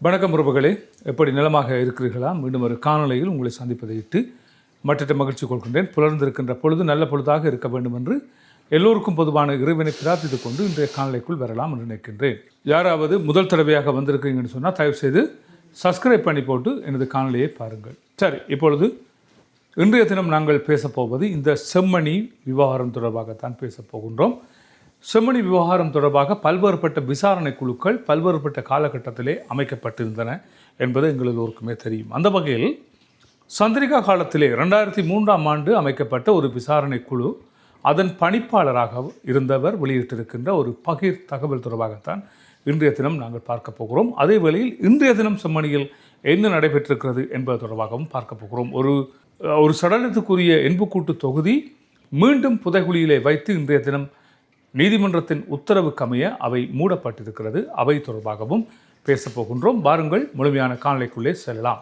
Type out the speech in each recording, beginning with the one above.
வணக்கம் உறவுகளே. எப்படி நிலமாக இருக்கிறீர்களா? மீண்டும் ஒரு காணொலியில் உங்களை சந்திப்பதை இட்டு மற்ற மகிழ்ச்சி கொள்கின்றேன். புலர்ந்திருக்கின்ற பொழுது நல்ல பொழுதாக இருக்க வேண்டும் என்று எல்லோருக்கும் பொதுவான இறைவனை பிரார்த்தித்துக் கொண்டு இன்றைய காணொலிக்குள் வரலாம் என்று நினைக்கின்றேன். யாராவது முதல் தடவையாக வந்திருக்கீங்கன்னு சொன்னால் தயவு செய்து சப்ஸ்கிரைப் பண்ணி போட்டு எனது காணொலியை பாருங்கள். சரி இப்பொழுது இன்றைய தினம் நாங்கள் பேசப் போவது இந்த செம்மணி விவகாரம் தொடர்பாகத்தான் பேசப் போகின்றோம். செம்மணி விவகாரம் தொடர்பாக பல்வேறுபட்ட விசாரணை குழுக்கள் பல்வேறுபட்ட காலகட்டத்திலே அமைக்கப்பட்டிருந்தன என்பது எங்கள் எல்லோருக்குமே தெரியும். அந்த வகையில் சந்திரிகா காலத்திலே ரெண்டாயிரத்தி மூன்றாம் ஆண்டு அமைக்கப்பட்ட ஒரு விசாரணை குழு அதன் பணிப்பாளராக இருந்தவர் வெளியிட்டிருக்கின்ற ஒரு பகிர் தகவல் தொடர்பாகத்தான் இன்றைய தினம் நாங்கள் பார்க்க போகிறோம். அதே வேளையில் இன்றைய தினம் செம்மணியில் என்ன நடைபெற்றிருக்கிறது என்பது தொடர்பாகவும் பார்க்க போகிறோம். ஒரு ஒரு சடலத்துக்குரிய என்புக்கூட்டு தொகுதி மீண்டும் புதைகுழியிலே வைத்து இன்றைய தினம் நீதிமன்றத்தின் உத்தரவுக்கமைய அவை மூடப்பட்டிருக்கிறது. அவை தொடர்பாகவும் பேசப்போகின்றோம் பாருங்கள் வாருங்கள் முழுமையான காணொலிக்குள்ளே செல்லலாம்.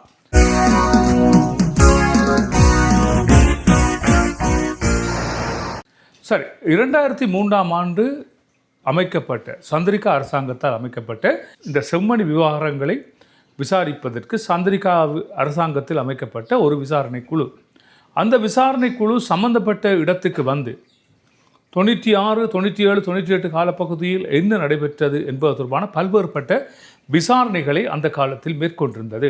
சரி இரண்டாயிரத்தி மூன்றாம் ஆண்டு அமைக்கப்பட்ட சந்திரிகா அரசாங்கத்தால் அமைக்கப்பட்ட இந்த செம்மணி விவகாரங்களை விசாரிப்பதற்கு சந்திரிகா அரசாங்கத்தில் அமைக்கப்பட்ட ஒரு விசாரணை குழு அந்த விசாரணை குழு சம்பந்தப்பட்ட இடத்துக்கு வந்து தொண்ணூற்றி ஆறு தொண்ணூற்றி ஏழு தொண்ணூற்றி எட்டு காலப்பகுதியில் என்ன நடைபெற்றது என்பது தொடர்பான பல்வேறுபட்ட விசாரணைகளை அந்த காலத்தில் மேற்கொண்டிருந்தது.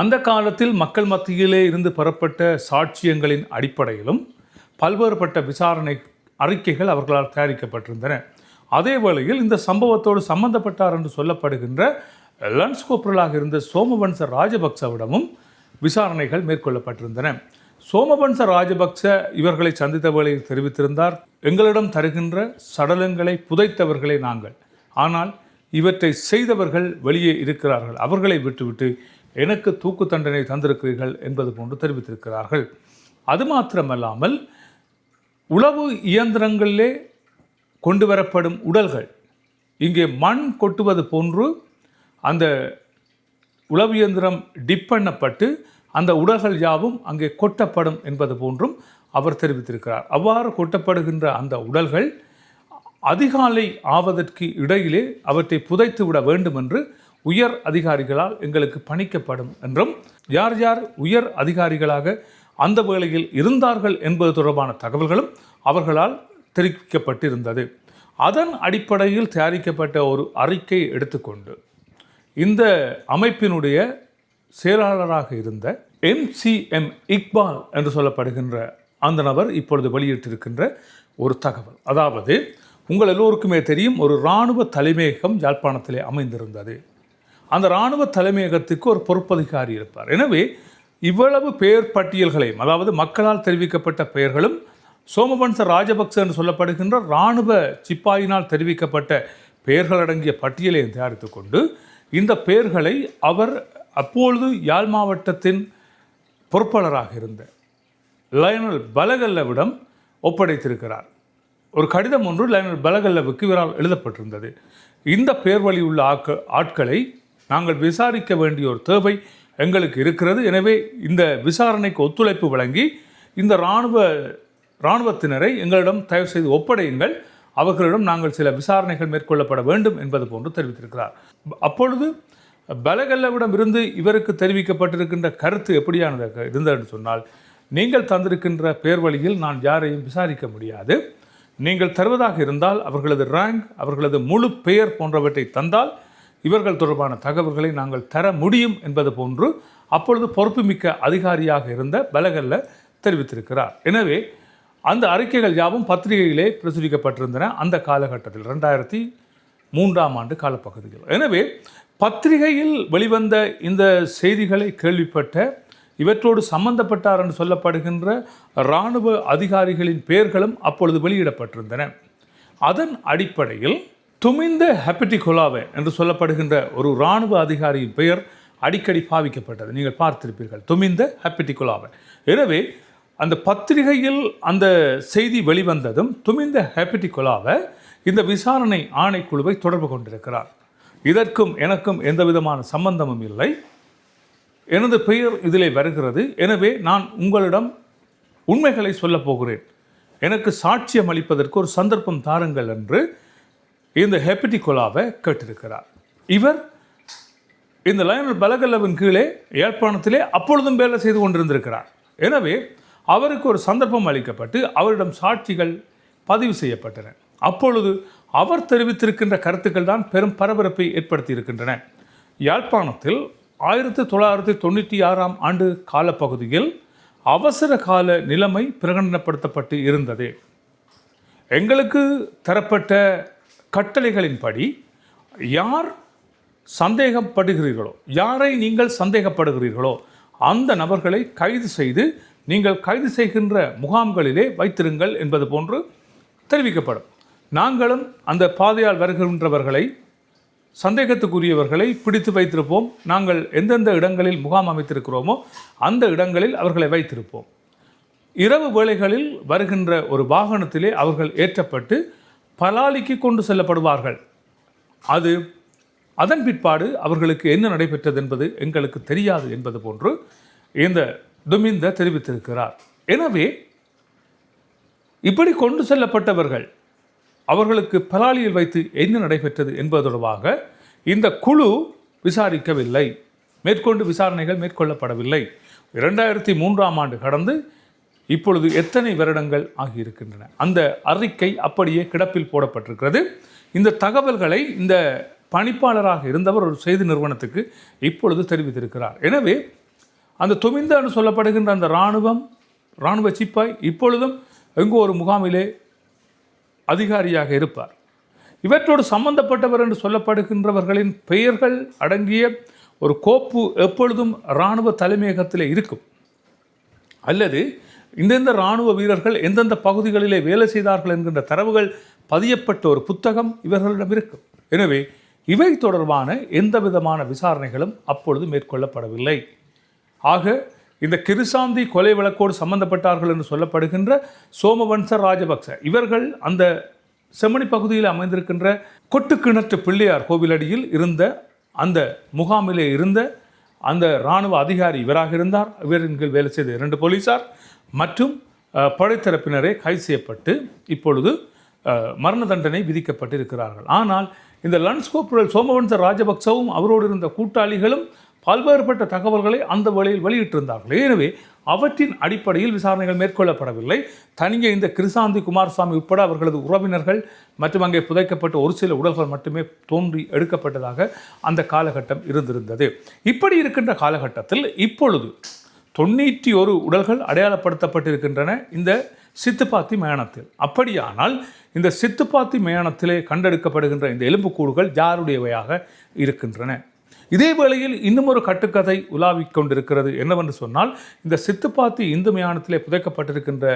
அந்த காலத்தில் மக்கள் மத்தியிலே இருந்து பெறப்பட்ட சாட்சியங்களின் அடிப்படையிலும் பல்வேறுபட்ட விசாரணை அறிக்கைகள் அவர்களால் தயாரிக்கப்பட்டிருந்தன. அதே வேளையில் இந்த சம்பவத்தோடு சம்பந்தப்பட்டார் என்று சொல்லப்படுகின்ற லன்ஸ் கோப்ரலாக இருந்த சோமவன்ச ராஜபக்சவிடமும் விசாரணைகள் மேற்கொள்ளப்பட்டிருந்தன. சோமவன்ச ராஜபக்ச இவர்களை சந்தித்த வேளையில் தெரிவித்திருந்தார் எங்களிடம் தருகின்ற சடலங்களை புதைத்தவர்களே நாங்கள். ஆனால் இவற்றை செய்தவர்கள் வெளியே இருக்கிறார்கள். அவர்களை விட்டுவிட்டு எனக்கு தூக்கு தண்டனை தந்திருக்கிறீர்கள் என்பது போன்று தெரிவித்திருக்கிறார்கள். அது மாத்திரமல்லாமல் உளவு இயந்திரங்களிலே கொண்டு வரப்படும் உடல்கள் இங்கே மண் கொட்டுவது போன்று அந்த உளவு இயந்திரம் டிப் பண்ணப்பட்டு அந்த உடல்கள் யாவும் அங்கே கொட்டப்படும் என்பது போன்றும் அவர் தெரிவித்திருக்கிறார். அவ்வாறு கொட்டப்படுகின்ற அந்த உடல்கள் அதிகாலை ஆவதற்கு இடையிலே அவற்றை புதைத்து விட வேண்டும் என்று உயர் அதிகாரிகளால் எங்களுக்கு பணிக்கப்படும் என்றும் யார் யார் உயர் அதிகாரிகளாக அந்த வேளையில் இருந்தார்கள் என்பது தொடர்பான தகவல்களும் அவர்களால் தெரிவிக்கப்பட்டிருந்தது. அதன் அடிப்படையில் தயாரிக்கப்பட்ட ஒரு அறிக்கை எடுத்துக்கொண்டு இந்த அமைப்பினுடைய செயலாளராக இருந்த எம்சிஎம் இக்பால் என்று சொல்லப்படுகின்ற அந்த நபர் இப்பொழுது வெளியிட்டிருக்கின்ற ஒரு தகவல். அதாவது உங்கள் எல்லோருக்குமே தெரியும் ஒரு இராணுவ தலைமையகம் யாழ்ப்பாணத்திலே அமைந்திருந்தது. அந்த இராணுவ தலைமையகத்துக்கு ஒரு பொறுப்பதிகாரி இருப்பார். எனவே இவ்வளவு பெயர் பட்டியல்களையும் அதாவது மக்களால் தெரிவிக்கப்பட்ட பெயர்களும் சோமவன்ச ராஜபக்ச என்று சொல்லப்படுகின்ற இராணுவ சிப்பாயினால் தெரிவிக்கப்பட்ட பெயர்கள் அடங்கிய பட்டியலையும் தயாரித்து கொண்டு இந்த பெயர்களை அவர் அப்பொழுது யாழ் மாவட்டத்தின் பொறுப்பாளராக இருந்த லயனல் பலகல்லவிடம் ஒப்படைத்திருக்கிறார். ஒரு கடிதம் ஒன்று லயனல் பலகல்லவுக்கு இவரால் எழுதப்பட்டிருந்தது. இந்த பேர் வழி உள்ள ஆட்க ஆட்களை நாங்கள் விசாரிக்க வேண்டிய ஒரு தேவை எங்களுக்கு இருக்கிறது. எனவே இந்த விசாரணைக்கு ஒத்துழைப்பு வழங்கி இந்த இராணுவ இராணுவத்தினரை எங்களிடம் தயவு செய்து ஒப்படையுங்கள். அவர்களிடம் நாங்கள் சில விசாரணைகள் மேற்கொள்ளப்பட வேண்டும் என்பது போன்று தெரிவித்திருக்கிறார். அப்பொழுது பலகல்லவிடம் இருந்து இவருக்கு தெரிவிக்கப்பட்டிருக்கின்ற கருத்து எப்படியானதாக இருந்ததுன்னு சொன்னால் நீங்கள் தந்திருக்கின்ற பேர் வழியில் நான் யாரையும் விசாரிக்க முடியாது. நீங்கள் தருவதாக இருந்தால் அவர்களது ரேங்க் அவர்களது முழு பெயர் போன்றவற்றை தந்தால் இவர்கள் தொடர்பான தகவல்களை நாங்கள் தர முடியும் என்பது போன்று அப்பொழுது பொறுப்புமிக்க அதிகாரியாக இருந்த பலகல்ல தெரிவித்திருக்கிறார். எனவே அந்த அறிக்கைகள் யாவும் பத்திரிகையிலே பிரசுரிக்கப்பட்டிருந்தன. அந்த காலகட்டத்தில் ரெண்டாயிரத்தி மூன்றாம் ஆண்டு காலப்பகுதியில். எனவே பத்திரிகையில் வெளிவந்த இந்த செய்திகளை கேள்விப்பட்ட இவற்றோடு சம்பந்தப்பட்டார் என்று சொல்லப்படுகின்ற இராணுவ அதிகாரிகளின் பெயர்களும் அப்பொழுது வெளியிடப்பட்டிருந்தன. அதன் அடிப்படையில் துமிந்த ஹெப்படிகொலாவே என்று சொல்லப்படுகின்ற ஒரு இராணுவ அதிகாரியின் பெயர் அடிக்கடி பாவிக்கப்பட்டது. நீங்கள் பார்த்திருப்பீர்கள் துமிந்த ஹெப்படிகொலாவே. எனவே அந்த பத்திரிகையில் அந்த செய்தி வெளிவந்ததும் துமிந்த ஹெப்படிகொலாவை இந்த விசாரணை ஆணைக்குழுவை தொடர்பு கொண்டிருக்கிறார். இதற்கும் எனக்கும் எந்த விதமான சம்பந்தமும் இல்லை. எனது பெயர் இதிலே வருகிறது. எனவே நான் உங்களிடம் உண்மைகளை சொல்லப் போகிறேன். எனக்கு சாட்சியம் அளிப்பதற்கு ஒரு சந்தர்ப்பம் தாருங்கள் என்று இந்த ஹெப்பிட்டிகோலாவை கேட்டிருக்கிறார். இவர் இந்த லயனல் பலகல்லவின் கீழே யாழ்ப்பாணத்திலே அப்பொழுதும் வேலை செய்து கொண்டிருந்திருக்கிறார். எனவே அவருக்கு ஒரு சந்தர்ப்பம் அளிக்கப்பட்டு அவரிடம் சாட்சிகள் பதிவு செய்யப்பட்டன. அப்பொழுது அவர் தெரிவித்திருக்கின்ற கருத்துக்கள் தான் பெரும் பரபரப்பை ஏற்படுத்தியிருக்கின்றன. யாழ்ப்பாணத்தில் ஆயிரத்தி தொள்ளாயிரத்தி தொண்ணூற்றி ஆறாம் ஆண்டு காலப்பகுதியில் அவசர கால நிலைமை பிரகடனப்படுத்தப்பட்டு இருந்தது. எங்களுக்கு தரப்பட்ட கட்டளைகளின்படி யார் சந்தேகப்படுகிறீர்களோ யாரை நீங்கள் சந்தேகப்படுகிறீர்களோ அந்த நபர்களை கைது செய்து நீங்கள் கைது செய்கின்ற முகாம்களிலே வைத்திருங்கள் என்பது போன்று தெரிவிக்கப்படும். நாங்களும் அந்த பாதையால் வருகின்றவர்களை சந்தேகத்துக்குரியவர்களை பிடித்து வைத்திருப்போம். நாங்கள் எந்தெந்த இடங்களில் முகாம் அமைத்திருக்கிறோமோ அந்த இடங்களில் அவர்களை வைத்திருப்போம். இரவு வேளைகளில் வருகின்ற ஒரு வாகனத்திலே அவர்கள் ஏற்றப்பட்டு பலாலிக்கு கொண்டு செல்லப்படுவார்கள். அது அதன் பிற்பாடு அவர்களுக்கு என்ன நடைபெற்றது என்பது எங்களுக்கு தெரியாது என்பது போன்று இந்த துமிந்த தெரிவித்திருக்கிறார். எனவே இப்படி கொண்டு செல்லப்பட்டவர்கள் அவர்களுக்கு பலாலியில் வைத்து என்ன நடைபெற்றது என்பது தொடர்பாக இந்த குழு விசாரிக்கவில்லை. மேற்கொண்டு விசாரணைகள் மேற்கொள்ளப்படவில்லை. இரண்டாயிரத்தி மூன்றாம் ஆண்டு கடந்து இப்பொழுது எத்தனை வருடங்கள் ஆகியிருக்கின்றன? அந்த அறிக்கை அப்படியே கிடப்பில் போடப்பட்டிருக்கிறது. இந்த தகவல்களை இந்த பணிப்பாளராக இருந்தவர் ஒரு செய்தி நிறுவனத்துக்கு இப்பொழுது தெரிவித்திருக்கிறார். எனவே அந்த தொமிந்தான்னு சொல்லப்படுகின்ற அந்த இராணுவம் இராணுவ சிப்பாய் இப்பொழுதும் எங்கோ ஒரு முகாமிலே அதிகாரியாக இருப்பார். இவற்றோடு சம்பந்தப்பட்டவர் என்று சொல்லப்படுகின்றவர்களின் பெயர்கள் அடங்கிய ஒரு கோப்பு எப்பொழுதும் இராணுவ தலைமையகத்தில் இருக்கும். அல்லது இந்தெந்த இராணுவ வீரர்கள் எந்தெந்த பகுதிகளிலே வேலை செய்தார்கள் என்கின்ற தரவுகள் பதியப்பட்ட ஒரு புத்தகம் இவர்களிடம் இருக்கும். எனவே இவை தொடர்பான எந்த விதமான விசாரணைகளும் அப்பொழுது மேற்கொள்ளப்படவில்லை. ஆக இந்த கிருசாந்தி கொலை வழக்கோடு சம்பந்தப்பட்டார்கள் என்று சொல்லப்படுகின்ற சோமவன்ச ராஜபக்ச இவர்கள் அந்த செம்மணி பகுதியில் அமைந்திருக்கின்ற கொட்டுக்கிணற்று பிள்ளையார் கோவிலடியில் இருந்த அந்த முகாமிலே இருந்த அந்த இராணுவ அதிகாரி இவராக இருந்தார். இவரின் கீழ் வேலை செய்த இரண்டு போலீசார் மற்றும் படைத்தரப்பினரே கைது செய்யப்பட்டு இப்பொழுது மரண தண்டனை விதிக்கப்பட்டிருக்கிறார்கள். ஆனால் இந்த லன்ஸ் கோப்புரல் சோமவன்ச ராஜபக்சவும் அவரோடு இருந்த கூட்டாளிகளும் பல்வேறுபட்ட தகவல்களை அந்த வழியில் வெளியிட்டிருந்தார்கள். எனவே அவற்றின் அடிப்படையில் விசாரணைகள் மேற்கொள்ளப்படவில்லை. தனியே இந்த கிருசாந்தி குமாரசாமி உட்பட அவர்களது உறவினர்கள் மற்றும் அங்கே புதைக்கப்பட்ட ஒரு சில உடல்கள் மட்டுமே தோன்றி எடுக்கப்பட்டதாக அந்த காலகட்டம் இருந்திருந்தது. இப்படி இருக்கின்ற காலகட்டத்தில் இப்பொழுது தொண்ணூற்றி ஒரு உடல்கள் அடையாளப்படுத்தப்பட்டிருக்கின்றன இந்த சித்துப்பாத்தி மயானத்தில். அப்படியானால் இந்த சித்துப்பாத்தி மயானத்திலே கண்டெடுக்கப்படுகின்ற இந்த எலும்புக்கூடுகள் யாருடையவையாக இருக்கின்றன? இதே வேளையில் இன்னும் ஒரு கட்டுக்கதை உலாவிக் கொண்டிருக்கிறது என்னவென்று சொன்னால் இந்த சித்துப்பாத்தி இந்து மயானத்திலே புதைக்கப்பட்டிருக்கின்ற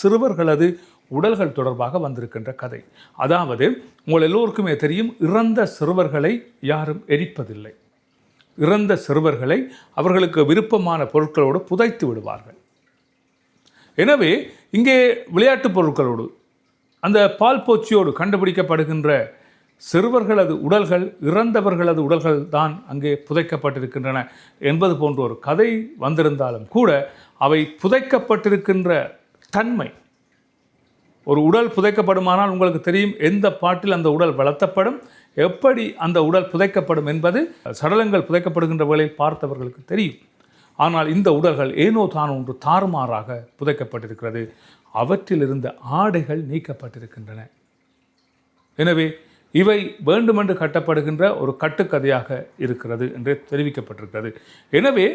சிறுவர்களது உடல்கள் தொடர்பாக வந்திருக்கின்ற கதை. அதாவது உங்கள் எல்லோருக்குமே தெரியும் இறந்த சிறுவர்களை யாரும் எரிப்பதில்லை. இறந்த சிறுவர்களை அவர்களுக்கு விருப்பமான பொருட்களோடு புதைத்து விடுவார்கள். எனவே இங்கே விளையாட்டுப் பொருட்களோடு அந்த பால் போச்சியோடு கண்டுபிடிக்கப்படுகின்ற சிறுவர்களது உடல்கள் இறந்தவர்களது உடல்கள் தான் அங்கே புதைக்கப்பட்டிருக்கின்றன என்பது போன்ற ஒரு கதை வந்திருந்தாலும் கூட அவை புதைக்கப்பட்டிருக்கின்ற தன்மை. ஒரு உடல் புதைக்கப்படுமானால் உங்களுக்கு தெரியும் எந்த பாட்டில் அந்த உடல் வளர்த்தப்படும் எப்படி அந்த உடல் புதைக்கப்படும் என்பது சடலங்கள் புதைக்கப்படுகின்ற வேளையில் பார்த்தவர்களுக்கு தெரியும். ஆனால் இந்த உடல்கள் ஏனோ தான் ஒன்று தாறுமாறாக புதைக்கப்பட்டிருக்கிறது. அவற்றில் இருந்த ஆடைகள் நீக்கப்பட்டிருக்கின்றன. எனவே இவை வேண்டுமென்று கட்டப்படுகின்ற ஒரு கட்டுக்கதையாக இருக்கிறது என்று தெரிவிக்கப்பட்டிருக்கிறது. எனவே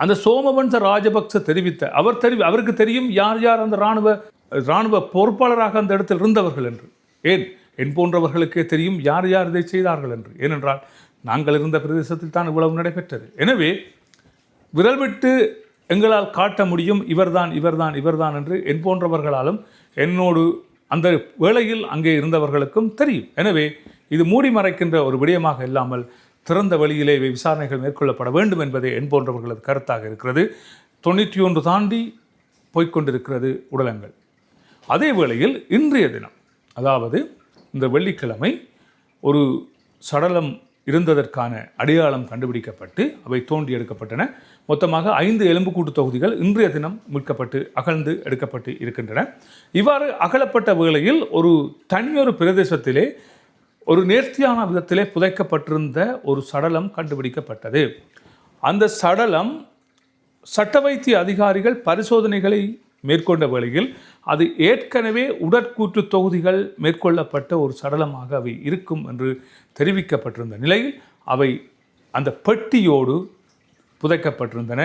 அந்த சோமவன்ச ராஜபக்ச தெரிவித்த அவர் தெரிவி அவருக்கு தெரியும் யார் யார் அந்த இராணுவ இராணுவ பொறுப்பாளராக அந்த இடத்தில் இருந்தவர்கள் என்று. ஏன்? என் போன்றவர்களுக்கே தெரியும் யார் யார் இதை செய்தார்கள் என்று. ஏனென்றால் நாங்கள் இருந்த பிரதேசத்தில் தான் இவ்வளவு நடைபெற்றது. எனவே விரல் விட்டு எங்களால் காட்ட முடியும் இவர்தான் இவர்தான் இவர்தான் என்று என் போன்றவர்களாலும் என்னோடு அந்த வேளையில் அங்கே இருந்தவர்களுக்கும் தெரியும். எனவே இது மூடி மறைக்கின்ற ஒரு விடயமாக இல்லாமல் திறந்த வழியிலே இவை விசாரணைகள் மேற்கொள்ளப்பட வேண்டும் என்பதே என் போன்றவர்களது கருத்தாக இருக்கிறது. தொண்ணூற்றி ஒன்று தாண்டி போய்க்கொண்டிருக்கிறது உடலங்கள். அதே வேளையில் இன்றைய தினம் அதாவது இந்த வெள்ளிக்கிழமை ஒரு சடலம் இருந்ததற்கான அடையாளம் கண்டுபிடிக்கப்பட்டு அவை தோண்டி எடுக்கப்பட்டன. மொத்தமாக ஐந்து எலும்புக்கூட்டு தொகுதிகள் இன்றைய தினம் மீட்கப்பட்டு அகழ்ந்து எடுக்கப்பட்டு இருக்கின்றன. இவ்வாறு அகலப்பட்ட வேளையில் ஒரு தனியொரு பிரதேசத்திலே ஒரு நேர்த்தியான விதத்திலே புதைக்கப்பட்டிருந்த ஒரு சடலம் கண்டுபிடிக்கப்பட்டது. அந்த சடலம் சட்ட வைத்திய அதிகாரிகள் பரிசோதனைகளை மேற்கொண்ட வேளையில் அது ஏற்கனவே உடற்கூற்று தொகுதிகள் மேற்கொள்ளப்பட்ட ஒரு சடலமாக அவை இருக்கும் என்று தெரிவிக்கப்பட்டிருந்த நிலையில் அவை அந்த பெட்டியோடு புதைக்கப்பட்டிருந்தன.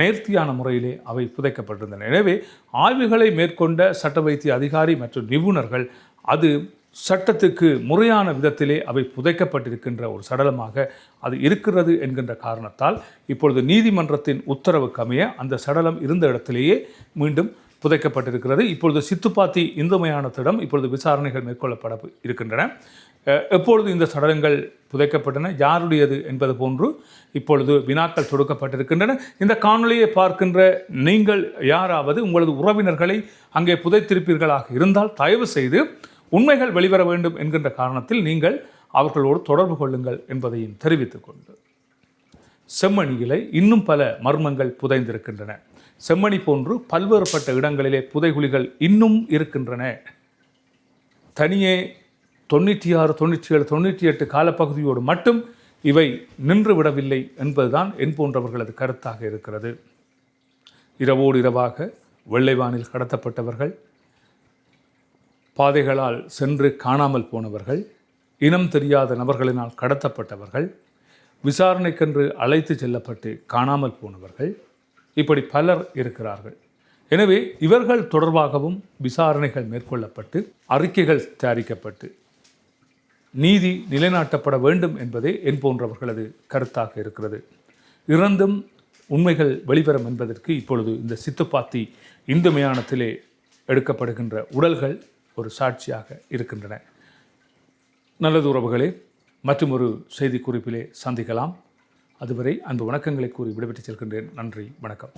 நேர்த்தியான முறையிலே அவை புதைக்கப்பட்டிருந்தன. எனவே ஆய்வுகளை மேற்கொண்ட சட்ட வைத்திய அதிகாரி மற்றும் நிபுணர்கள் அது சட்டத்துக்கு முறையான விதத்திலே அவை புதைக்கப்பட்டிருக்கின்ற ஒரு சடலமாக அது இருக்கிறது என்கின்ற காரணத்தால் இப்பொழுது நீதிமன்றத்தின் உத்தரவுக்கு அமைய அந்த சடலம் இருந்த இடத்திலேயே மீண்டும் புதைக்கப்பட்டிருக்கிறது. இப்பொழுது சித்துப்பாத்தி இந்து மயானத்திடம் இப்பொழுது விசாரணைகள் மேற்கொள்ளப்பட இருக்கின்றன. எப்பொழுது இந்த சடலங்கள் புதைக்கப்பட்டன யாருடையது என்பது போன்று இப்பொழுது வினாக்கள் தொடுக்கப்பட்டிருக்கின்றன. இந்த காணொளியை பார்க்கின்ற நீங்கள் யாராவது உங்களது உறவினர்களை அங்கே புதைத்திருப்பீர்களாக இருந்தால் தயவு செய்து உண்மைகள் வெளிவர வேண்டும் என்கின்ற காரணத்தில் நீங்கள் அவர்களோடு தொடர்பு கொள்ளுங்கள் என்பதையும் தெரிவித்துக் கொண்டு. செம்மணியிலே இன்னும் பல மர்மங்கள் புதைந்திருக்கின்றன. செம்மணி போன்று பல்வேறுபட்ட இடங்களிலே புதைகுழிகள் இன்னும் இருக்கின்றன. தனியே தொண்ணூற்றி ஆறு தொண்ணூற்றி ஏழு தொண்ணூற்றி எட்டு காலப்பகுதியோடு மட்டும் இவை நின்று விடவில்லை என்பதுதான் என் போன்றவர்களது கருத்தாக இருக்கிறது. இரவோடு இரவாக வெள்ளைவானில் கடத்தப்பட்டவர்கள் பாதைகளால் சென்று காணாமல் போனவர்கள் இனம் தெரியாத நபர்களினால் கடத்தப்பட்டவர்கள் விசாரணைக்கென்று அழைத்து செல்லப்பட்டு காணாமல் போனவர்கள் இப்படி பலர் இருக்கிறார்கள். எனவே இவர்கள் தொடர்பாகவும் விசாரணைகள் மேற்கொள்ளப்பட்டு அறிக்கைகள் தயாரிக்கப்பட்டு நீதி நிலைநாட்டப்பட வேண்டும் என்பதே என் போன்றவர்களது கருத்தாக இருக்கிறது. இறந்தும் உண்மைகள் வெளிவரும் என்பதற்கு இப்பொழுது இந்த சித்துப்பாத்தி இந்து மயானத்திலே எடுக்கப்படுகின்ற உடல்கள் ஒரு சாட்சியாக இருக்கின்றன. நல்லது உறவுகளே மற்றும் ஒரு செய்தி குறிப்பிலே சந்திக்கலாம். அதுவரை அன்பு வணக்கங்களை கூறி விடைபெற்று செல்கின்றேன். நன்றி வணக்கம்.